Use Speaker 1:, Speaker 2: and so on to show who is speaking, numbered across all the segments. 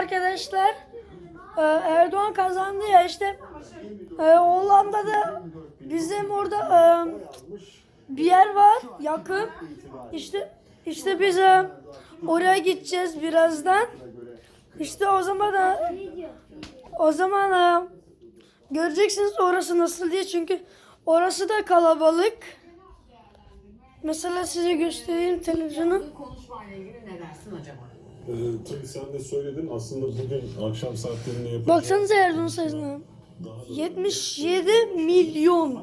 Speaker 1: arkadaşlar e, Erdoğan kazandı ya işte e, Hollanda'da bizim orada e, bir yer var yakın. İşte işte biz e, oraya gideceğiz birazdan. İşte o zaman da o zaman e, göreceksiniz orası nasıl diye çünkü orası da kalabalık. Mesela size göstereyim televizyonu.
Speaker 2: konuşmayla ilgili ne dersin acaba?
Speaker 3: Ee, tabii sen de söyledin aslında bugün akşam saatlerinde yapacağız.
Speaker 1: Baksanıza Erdoğan sayısına. 77 milyon.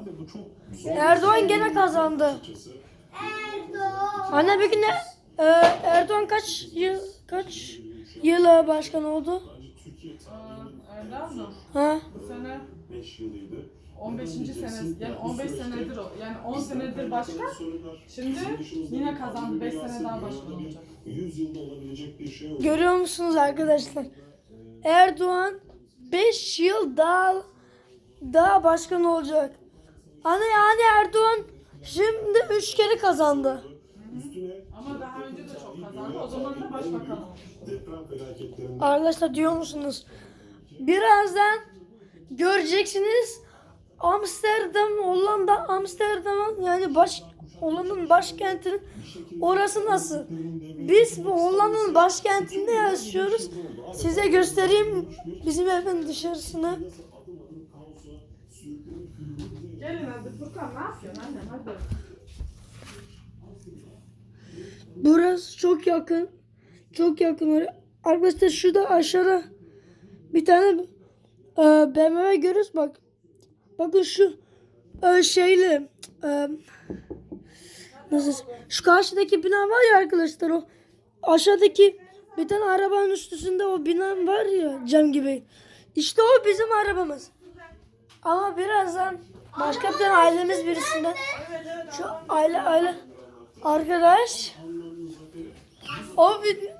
Speaker 1: Erdoğan gene kazandı.
Speaker 3: açıkçası.
Speaker 1: Anne peki ne? Ee, Erdoğan kaç yıl kaç yıla başkan oldu?
Speaker 4: Erdem Nur
Speaker 1: Ha?
Speaker 4: bu sene
Speaker 3: 5 yılıydı.
Speaker 4: 15. senesi yani 15 senedir o yani 10 senedir başkan şimdi yine kazandı 5 sene daha başkan olacak.
Speaker 3: 100 yılda olabilecek bir şey oldu.
Speaker 1: Görüyor musunuz arkadaşlar? Erdoğan 5 yıl daha daha başkan olacak. Anne yani Erdoğan şimdi 3 kere kazandı.
Speaker 4: Ama daha önce de çok kazandı o zaman da başbakan
Speaker 3: felaketlerinde
Speaker 1: Arkadaşlar diyor musunuz? Birazdan göreceksiniz Amsterdam, Hollanda, Amsterdam'ın yani baş Hollanda'nın başkentinin orası nasıl? Biz bu Hollanda'nın başkentinde yaşıyoruz. Size göstereyim bizim evin dışarısını.
Speaker 4: Gelin hadi Furkan ne yapıyorsun annem hadi.
Speaker 1: Burası çok yakın. Çok yakın. Arkadaşlar şurada aşağıda bir tane e, BMW görüyoruz bak. Bakın şu e, şeyli e, nasıl şu karşıdaki bina var ya arkadaşlar o aşağıdaki bir tane arabanın üstünde o bina var ya cam gibi. İşte o bizim arabamız. Ama birazdan başka bir tane ailemiz birisinden şu aile aile arkadaş o video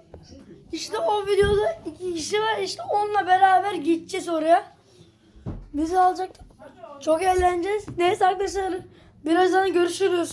Speaker 1: işte o videoda iki kişi var işte onunla beraber gideceğiz oraya. Bizi alacak. Çok eğleneceğiz. Neyse arkadaşlar birazdan görüşürüz.